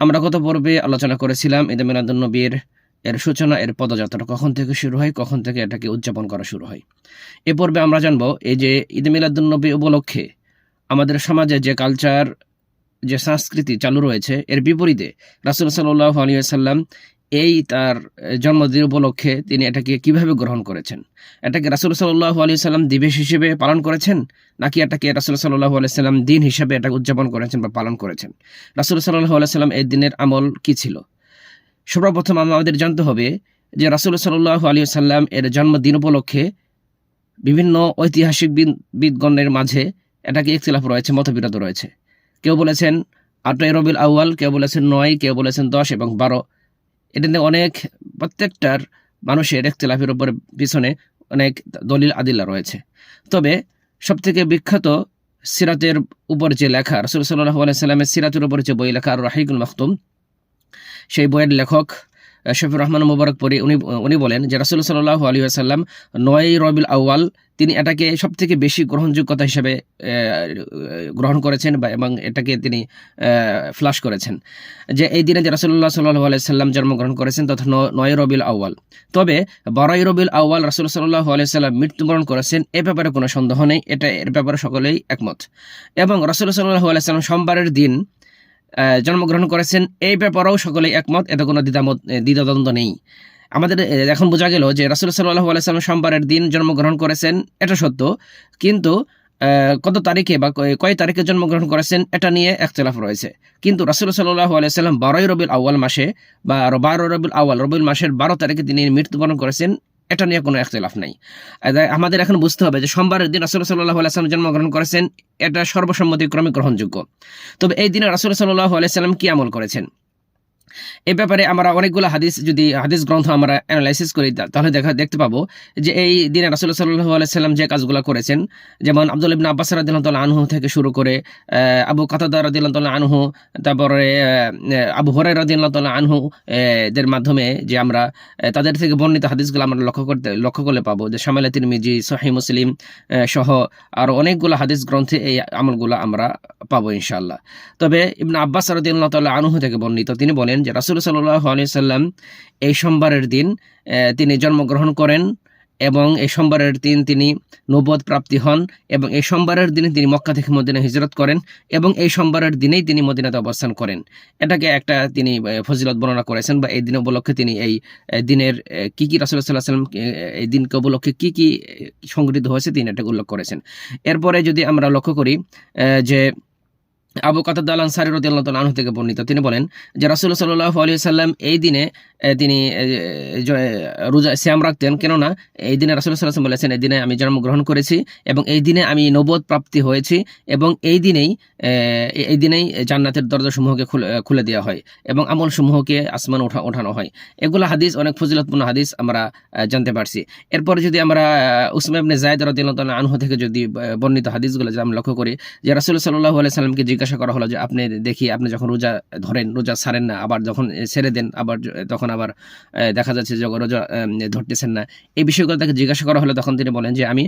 আমরা গত পর্বে আলোচনা করেছিলাম ঈদে মিলাদুন্নবীর এর সূচনা, এর পদযাত্রা কখন থেকে শুরু হয়, কখন থেকে এটাকে উদযাপন করা শুরু হয়। এ পর্বে আমরা জানব এই যে ঈদ মিলাদুন্নবী উপলক্ষে আমাদের সমাজে যে কালচার যে সংস্কৃতি চালু রয়েছে, এর বিপরীতে রাসুল সাল্লাহ আলী সাল্লাম এই তার জন্মদিন উপলক্ষে তিনি এটাকে কীভাবে গ্রহণ করেছেন? এটাকে রাসুল সাল্লাহ আলী সাল্লাম দিবস হিসেবে পালন করেছেন? নাকি এটাকে রাসুল সাল্লাহ আলি সাল্লাম দিন হিসেবে এটা উদযাপন করেছেন বা পালন করেছেন? রাসুল সাল্লাহ আলি সাল্লাম এই দিনের আমল কি ছিল? সর্বপ্রথম আমাদের জানতে হবে যে রাসুল সাল্লাহ আলী সাল্লাম এর জন্মদিন উপলক্ষে বিভিন্ন ঐতিহাসিক বিদ- বিদগণের মাঝে এটাকে ইখতিলাফ রয়েছে, মতবিরোধ রয়েছে। কেউ বলেছেন আটই রবিল আউয়াল, কেউ বলেছেন নয়, কেউ বলেছেন দশ এবং বারো। এটা নিয়ে অনেক প্রত্যেকটার মানুষের একতলাফের উপরে পিছনে অনেক দলিল আদিল্লা রয়েছে। তবে সবথেকে বিখ্যাত সিরাতের উপর যে লেখা, রসুল সাল্লাহ আলাইসাল্লামের সিরাতের উপর যে বই লেখা রাহিকুল মাহতুম সেই বইয়ের লেখক শফির রহমান মুবারক পরি, উনি উনি বলেন যে রাসুল সাল্লাহ আলী আসাল্লাম নয় রবিল আউয়াল, তিনি এটাকে সব থেকে বেশি গ্রহণযোগ্যতা হিসেবে গ্রহণ করেছেন বা, এবং এটাকে তিনি ফ্লাশ করেছেন। যে এই দিনে যে রাসুল্লাহ সাল্লাহ আলাইসাল্লাম জন্মগ্রহণ করেছেন, তথা নয় রবিল আউয়াল। তবে বারোই রবিল আউয়াল রাসুল সাল্লাহ আলাইসাল্লাম মৃত্যুবরণ করেছেন, এ ব্যাপারে কোনো সন্দেহ নেই, এটা, এর ব্যাপারে সকলেই একমত। এবং রাসুল সাল্লাহ আলাইসাল্লাম সোমবারের দিন জন্মগ্রহণ করেছেন, এই ব্যাপারেও সকলেই একমত, এতে কোনো দ্বিধামত দ্বিধাদ্বন্দ্ব নেই। আমাদের এখন বোঝা গেল যে রাসুল সাল্লাহ আলাইসাল্লাম সোমবারের দিন জন্মগ্রহণ করেছেন, এটা সত্য। কিন্তু কত তারিখে বা কয়- তারিখে জন্মগ্রহণ করেছেন, এটা নিয়ে একতলাফ রয়েছে। কিন্তু রাসুল সাল্লাহ আলাইসাল্লাম বারোই রবিল আউয়াল মাসে বা বারো রবিল আউয়াল, রবিউল মাসের বারো তারিখে তিনি মৃত্যুবরণ করেছেন এটা নিয়ে কোনো একতলাফ নাই। আমাদের এখন বুঝতে হবে যে সোমবারের দিন রাসুল সাল্লাহ আলাইসালাম জন্মগ্রহণ করেছেন, এটা সর্বসম্মতিক্রমে গ্রহণযোগ্য। তবে এই দিনে রাসুল সাল্লাহ আলাইসাল্লাম কি আমল করেছেন? এ ব্যাপারে আমরা অনেকগুলো হাদিস যদি হাদিস গ্রন্থ আমরা অ্যানালাইসিস করি তাহলে দেখা দেখতে পাবো যে এই দিনে রাসুল সাল্লাহ আলাইসাল্লাম যে কাজগুলো করেছেন যেমন আব্দুল ইবিন আব্বাস রাদিল্লাহ আনহু থেকে শুরু করে আবু কাতাদা রাদিল্লাহ আনহু তারপরে আবু হরাই রাদিল্লাহ আনহু আহ, দের মাধ্যমে যে আমরা তাদের থেকে বর্ণিত হাদিসগুলো আমরা লক্ষ্য করতে লক্ষ্য করলে পাবো যে সামালে তিরমিজি সহি মুসলিম সহ আরও অনেকগুলো হাদিস গ্রন্থে এই আমলগুলো আমরা পাবো ইনশাআল্লাহ। তবে ইবনা আব্বাস রাদিল্লাহ আনহু থেকে বর্ণিত তিনি বলেন যে রাসুল সাল্লাহ আলি সাল্লাম এই সোমবারের দিন তিনি জন্মগ্রহণ করেন এবং এই সোমবারের দিন তিনি নবদ প্রাপ্তি হন এবং এই সোমবারের দিনে তিনি মক্কা থেকে মদিনা হিজরত করেন এবং এই সোমবারের দিনেই তিনি মদিনাতে অবস্থান করেন। এটাকে একটা তিনি ফজিলত বর্ণনা করেছেন বা এই দিন উপলক্ষে তিনি এই দিনের কী কী রাসুল্লাহ সাল্লাহ সাল্লাম এই দিনকে উপলক্ষে কী কী সংগঠিত হয়েছে তিনি এটাকে উল্লেখ করেছেন। এরপরে যদি আমরা লক্ষ্য করি যে আবু কাতাদ আল আনসারি রদিয়াল্লাহ আনহু থেকে বর্ণিত। তিনি বলেন যে রাসূল সাল্লাল্লাহু আলাইহি সাল্লাম এই দিনে তিনি রোজা শ্যাম রাখতেন। কেননা এই দিনে রাসূল সাল্লাল্লাহু সাল্লাম বলেছেন এই দিনে আমি জন্মগ্রহণ করেছি এবং এই দিনে আমি নবদ প্রাপ্তি হয়েছি এবং এই দিনেই এই দিনেই জান্নাতের দরজাসমূহকে খুলে খুলে দেওয়া হয় এবং আমল সমূহকে আসমান ওঠা ওঠানো হয়। এগুলো হাদিস অনেক ফজিলতপূর্ণ হাদিস আমরা জানতে পারছি। এরপরে যদি আমরা আহ, উসমান ইবনে যায়েদ রাদিয়াল্লাহু আনহু থেকে যদি বর্ণিত হাদিসগুলো যদি আমরা লক্ষ্য করি যে রাসূল সাল্লাল্লাহু আলাইহি সাল্লামকে জিজ্ঞাসা করা হলো যে, আপনি দেখি, আপনি যখন রোজা ধরেন, রোজা ছাড়েন না, আবার যখন ছেড়ে দেন, আবার তখন আবার দেখা যাচ্ছে যে রোজা ধরতেছেন না। এই বিষয়গুলো তাকে জিজ্ঞাসা করা হলো, তখন তিনি বলেন যে, আমি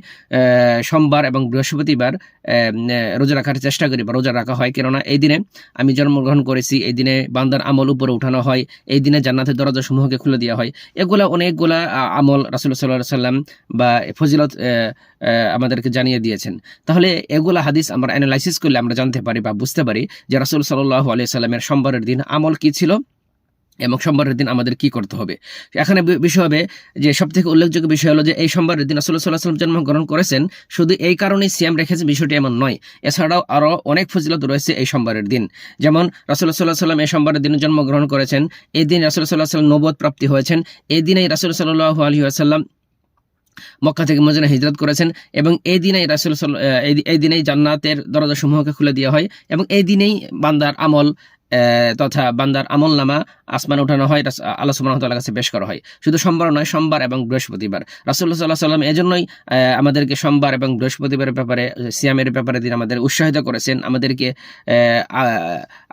সোমবার এবং বৃহস্পতিবার রোজা রাখার চেষ্টা করি, বা রোজা রাখা হয়। কেননা এই দিনে আমি জন্মগ্রহণ করেছি, এই দিনে বান্দার আমল উপরে উঠানো হয়, এই দিনে জান্নাতের দরজা সমূহকে খুলে দেওয়া হয়। এগুলা অনেকগুলা আমল রাসুল সাল্লাহ সাল্লাম বা ফজিলত আমাদেরকে জানিয়ে দিয়েছেন। তাহলে এগুলা হাদিস আমরা অ্যানালাইসিস করলে আমরা জানতে পারি বা বুঝতে পারি যে রাসুল সাল্লাহ আলিয়া সাল্লামের সোমবারের দিন আমল কি ছিল এবং সোমবারের দিন আমাদের কি করতে হবে। এখানে বিষয় হবে যে সব থেকে উল্লেখযোগ্য বিষয় হলো যে এই সোমবারের দিন রাসুল্লাহ সাল্লাহ সাল্লাম জন্মগ্রহণ করেছেন, শুধু এই কারণেই সিয়াম রেখেছেন, বিষয়টি এমন নয়। এছাড়াও আরও অনেক ফজিলত রয়েছে এই সোমবারের দিন। যেমন রাসুল্লাহ সাল্লাহ সাল্লাম এই সোমবারের দিন জন্মগ্রহণ করেছেন, এই দিন রাসুল্লাহ সাল্লাহ সাল্লাম নবদ প্রাপ্তি হয়েছেন, এই দিনেই রাসুল সাল্লাহ আলহি আসাল্লাম মক্কা থেকে মদিনা হিজরত করেছেন এবং এই দিনেই রাসুল এই দিনেই জান্নাতের দরজা সমূহকে খুলে দেওয়া হয় এবং এই দিনেই বান্দার আমল তথা বান্দার আমল নামা আসমান উঠানো হয় আল্লাহ ওয়া কাছে পেশ করা হয়। শুধু সোমবার নয়, সোমবার এবং বৃহস্পতিবার। রাসূলুল্লাহ সাল্লাল্লাহু আলাইহি সাল্লাম এজন্যই আমাদেরকে সোমবার এবং বৃহস্পতিবারের ব্যাপারে, সিয়ামের ব্যাপারে তিনি আমাদের উৎসাহিত করেছেন। আমাদেরকে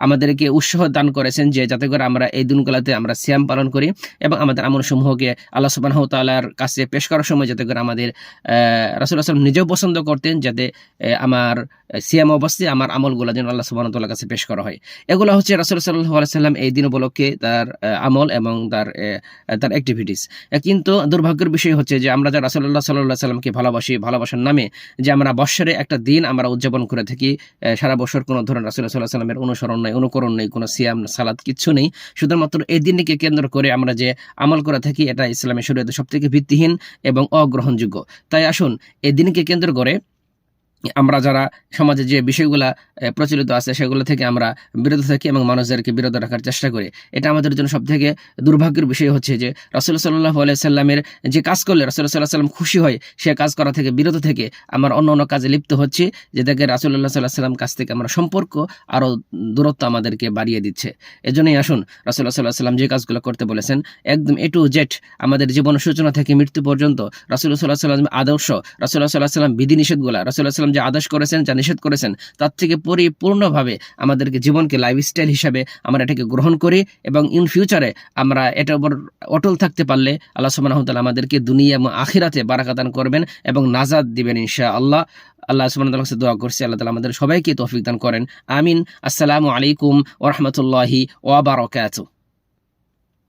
আমাদেরকে উৎসাহ দান করেছেন যে যাতে করে আমরা এই দিনগুলোতে আমরা সিয়াম পালন করি এবং আমাদের আমল সমূহকে আল্লাহ ওয়া তাআলার কাছে পেশ করার সময় যাতে করে আমাদের রাসূলুল্লাহ সাল্লাম নিজেও পছন্দ করতেন যাতে আমার সিয়াম অবস্থায় আমার আমলগুলো যেন আল্লাহ ওয়া কাছে পেশ করা হয়। এগুলো হচ্ছে রাসুল সাল্লাম এই দিন উপলক্ষে তার আমল এবং তার তার অ্যাক্টিভিটিস কিন্তু দুর্ভাগ্যের বিষয় হচ্ছে যে আমরা যারা রাসুল্লাহ সাল্লাহ সাল্লামকে ভালোবাসি, ভালোবাসার নামে যে আমরা বৎসরে একটা দিন আমরা উদযাপন করে থাকি সারা বছর কোনো ধরনের রাসুল্লাহ সাল্লাহ সাল্লামের অনুসরণ নেই, অনুকরণ নেই, কোনো সিয়াম সালাদ কিচ্ছু নেই। শুধুমাত্র এই দিনকে কেন্দ্র করে আমরা যে আমল করে থাকি, এটা ইসলামের শরীয়তে সব থেকে ভিত্তিহীন এবং অগ্রহণযোগ্য। তাই আসুন, এই দিনকে কেন্দ্র করে আমরা যারা সমাজে যে বিষয়গুলা প্রচলিত আছে, সেগুলো থেকে আমরা বিরত থাকি এবং মানুষদেরকে বিরত রাখার চেষ্টা করি। এটা আমাদের জন্য সব থেকে দুর্ভাগ্যের বিষয় হচ্ছে যে, রাসুল সাল্লাহ সাল্লামের যে কাজ করলে রাসুল সাল্লাহ সাল্লাম খুশি হয়, সে কাজ করা থেকে বিরত থেকে আমার অন্য অন্য কাজে লিপ্ত হচ্ছে, যে দেখে রাসুল্লাহ সাল্লাহ সাল্লাম কাছ থেকে আমরা সম্পর্ক আরও দূরত্ব আমাদেরকে বাড়িয়ে দিচ্ছে। এজন্যই আসুন রাসুল্লাহ সাল্লাহ সাল্লাম যে কাজগুলো করতে বলেছেন, একদম এ টু জেড আমাদের জীবন সূচনা থেকে মৃত্যু পর্যন্ত রাসুল্লাহ সাল্লাহ সাল্লাম আদর্শ রাসুল্লাহ সাল্লাহ সাল্লাম বিধি নিষেধগুলা রাসুল্লাহ সাল্লাম যে আদেশ করেছেন, যা নিষেধ করেছেন, তার থেকে পরিপূর্ণভাবে আমাদেরকে জীবনকে লাইফস্টাইল হিসাবে আমরা এটাকে গ্রহণ করি এবং ইন ফিউচারে আমরা এটার উপর অটল থাকতে পারলে আল্লাহ সুবহানাহু আমাদেরকে দুনিয়া এবং আখিরাতে বারাকাতান করবেন এবং নাজাদ দিবেন ইনশা আল্লাহ আল্লাহ কাছে দোয়া করছি, আল্লাহ তালা আমাদের সবাইকে তৌফিক দান করেন। আমিন। আসসালামু আলাইকুম ওয়া রাহমাতুল্লাহি ওয়া বারাকাতুহু।